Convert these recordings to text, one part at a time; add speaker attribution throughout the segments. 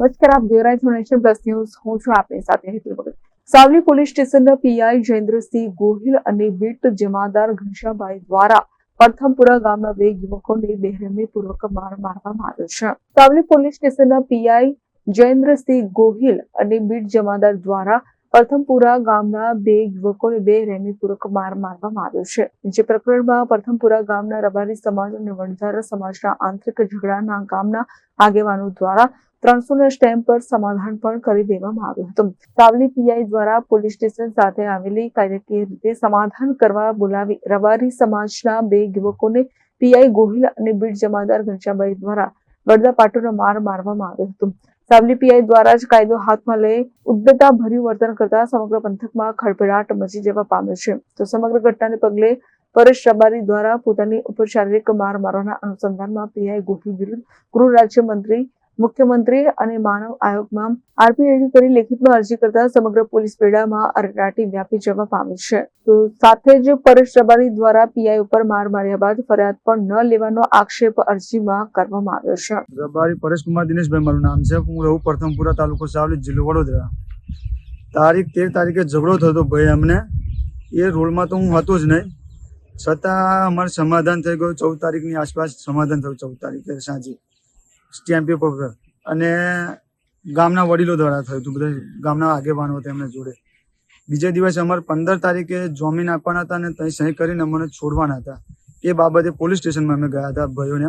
Speaker 1: નમસ્કાર, આપ જોઈ રહ્યા પ્લસ ન્યૂઝ હું છું આપની સાથે હેતુ ભગત. સાવલી પોલીસ સ્ટેશનના પીઆઈ જયેન્દ્રસિંહ ગોહિલ અને બીટ જમાદાર ઘનશ્યામભાઈ દ્વારા પ્રથમપુરા ગામના બે યુવકોને બેરહેમીપૂર્વક માર મારવામાં આવ્યો છે. સાવલી પોલીસ સ્ટેશનના પીઆઈ જયેન્દ્રસિંહ ગોહિલ અને બીટ જમાદાર દ્વારા પ્રથમપુરા ગામના બે યુવકોને બે રહેમીપૂર્વક માર મારવામાં આવ્યો છે. જે પ્રકરણમાં પ્રથમપુરા ગામના રબારી સમાજ અને વણઝારા સમાજના આંતરિક ઝઘડાના ગામના આગેવાનો દ્વારા ત્રણસો ના સ્ટેમ્પ પર સમાધાન પણ કરી દેવામાં આવ્યું હતું. સાવલી પીઆઈ દ્વારા પોલીસ સ્ટેશન સાથે આવેલી કાયદાકીય રીતે સમાધાન કરવા બોલાવી રવારી સમાજના બે યુવકોને પીઆઈ ગોહિલ અને બીડ જમાદાર ઘનશ્યામભાઈ દ્વારા વડદા પાટોનો માર મારવામાં આવ્યો હતો. સાવલી પીઆઈ દ્વારા જ કાયદો હાથમાં લઈ ઉદ્ધતા ભર્યું વર્તન કરતા સમગ્ર પંથકમાં ખળભળાટ મચી જવા પામ્યો છે. તો સમગ્ર ઘટનાને પગલે પરેશ રબારી દ્વારા પોતાની ઉપર શારીરિક માર મારવાના અનુસંધાનમાં પીઆઈ ગોહિલ વિરુદ્ધ ગૃહ રાજ્યમંત્રી મુખ્યમંત્રી અને માનવ આયોગમાં આરપીઆઈડી કરી લેખિતમાં અરજી કરતા સમગ્ર પોલીસ બેડામાં અરરાટી વ્યાપી જવા પામી છે. તો સાથે જ પરેશ રબારી દ્વારા પીઆઈ ઉપર માર માર્યા બાદ ફરિયાદ પણ ન લેવાનો આક્ષેપ અરજીમાં કરવામાં આવ્યો છે.
Speaker 2: રબારી પરેશકુમાર દિનેશભાઈ, મારું નામ છે. હું રહું પ્રથમપુરા તાલુકો સાવલી, જિલ્લો વડોદરા. તારીખ તેર તારીખે ઝઘડો થતો ભાઈ અમને. એ રોલમાં તો હું હતો જ નહીં. છતાં અમારે સમાધાન થઈ ગયું. ચૌદ તારીખની આસપાસ સમાધાન થયું, ચૌદ તારીખે સાંજે. પેપર પર અને ગામના વડીલો દ્વારા થયું હતું. બધા ગામના આગેવાનો હતા એમના જોડે. બીજા દિવસે અમારે પંદર તારીખે જોમીન આપવાના હતા અને ત્યાં સહી કરીને અમને છોડવાના હતા. એ બાબતે પોલીસ સ્ટેશનમાં અમે ગયા હતા ભાઈઓને.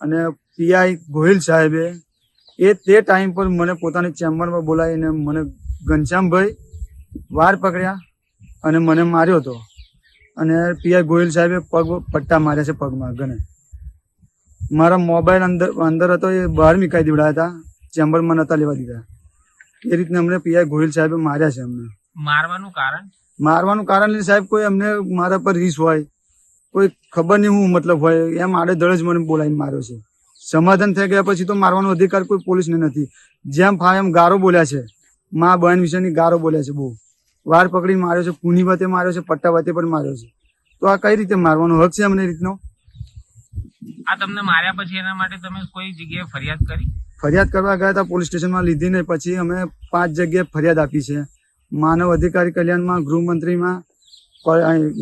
Speaker 2: અને પીઆઈ ગોહિલ સાહેબે એ તે ટાઈમ પર મને પોતાની ચેમ્બરમાં બોલાવીને મને ઘનશ્યામભાઈ વાર પકડ્યા અને મને માર્યો હતો. અને પીઆઈ ગોહિલ સાહેબે પગ પટ્ટા માર્યા છે પગમાં ગને. મારા મોબાઈલ અંદર અંદર હતો એ બહાર મીકાઈ દીવડા હતા. ચેમ્બરમાં નતા લેવા દીધા. એ રીતના અમને પીઆઈ ગોહિલ સાહેબે માર્યા છે અમને.
Speaker 3: મારવાનું કારણ?
Speaker 2: મારવાનું કારણ નહીં સાહેબ કોઈ અમને મારા પર રીસ હોય કોઈ ખબર નહીં હું મતલબ હોય એમ આડે દળ જ મને બોલાવીને માર્યો છે. સમાધાન થઈ ગયા પછી તો મારવાનો અધિકાર કોઈ પોલીસને નથી. જેમ ફાય એમ ગારો બોલ્યા છે. મા બહેન વિશેની ગારો બોલ્યા છે બહુ. વાર પકડી માર્યો છે કુની વાતે માર્યો છે પટ્ટા વતે પણ માર્યો છે. તો આ કઈ રીતે મારવાનો હક છે અમને એ રીતનો?
Speaker 3: આ તમને માર્યા પછી એના માટે તમે કોઈ જગ્યાએ ફરિયાદ કરી?
Speaker 2: ફરિયાદ કરવા ગયા હતા પોલીસ સ્ટેશનમાં લીધી ને પછી અમે પાંચ જગ્યાએ ફરિયાદ આપી છે. માનવ અધિકારી કલ્યાણમાં ગૃહમંત્રીમાં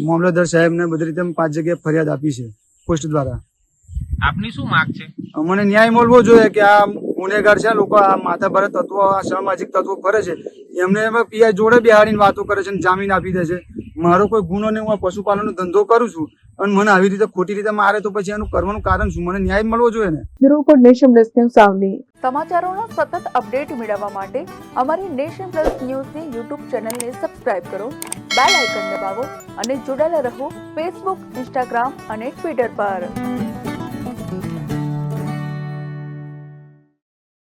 Speaker 2: મામલતદાર સાહેબને બધી રીતે પાંચ જગ્યાએ ફરિયાદ આપી છે પોસ્ટ દ્વારા.
Speaker 3: આપની શું માંગ છે?
Speaker 2: અમને ન્યાય મળવો જોઈએ કે આ ગુનેગાર છે લોકો આ માથાભારે તત્વો આ સામાજિક તત્વો કરે છે. એમને પીઆઈ જોડે બિહારીને વાતો કરે છે જામીન આપી દે છે. મારો કોઈ ગુનો નહીં હું આ પશુપાલનનો ધંધો કરું છું અને મને આવી રીતે ખોટી રીતે મારે તો પછી એનું કરવાનું કારણ શું? મને ન્યાય મળવો જોઈએ ને?
Speaker 1: Bureau report nation plus news Savli. સમાચારોના સતત અપડેટ મેળવવા માટે અમારી નેશન પ્લસ ન્યૂઝની યુટ્યુબ ચેનલને સબસ્ક્રાઇબ કરો બેલ આઇકન દબાવો અને જોડાયેલા રહો ફેસબુક ઇન્સ્ટાગ્રામ અને ટ્વિટર પર.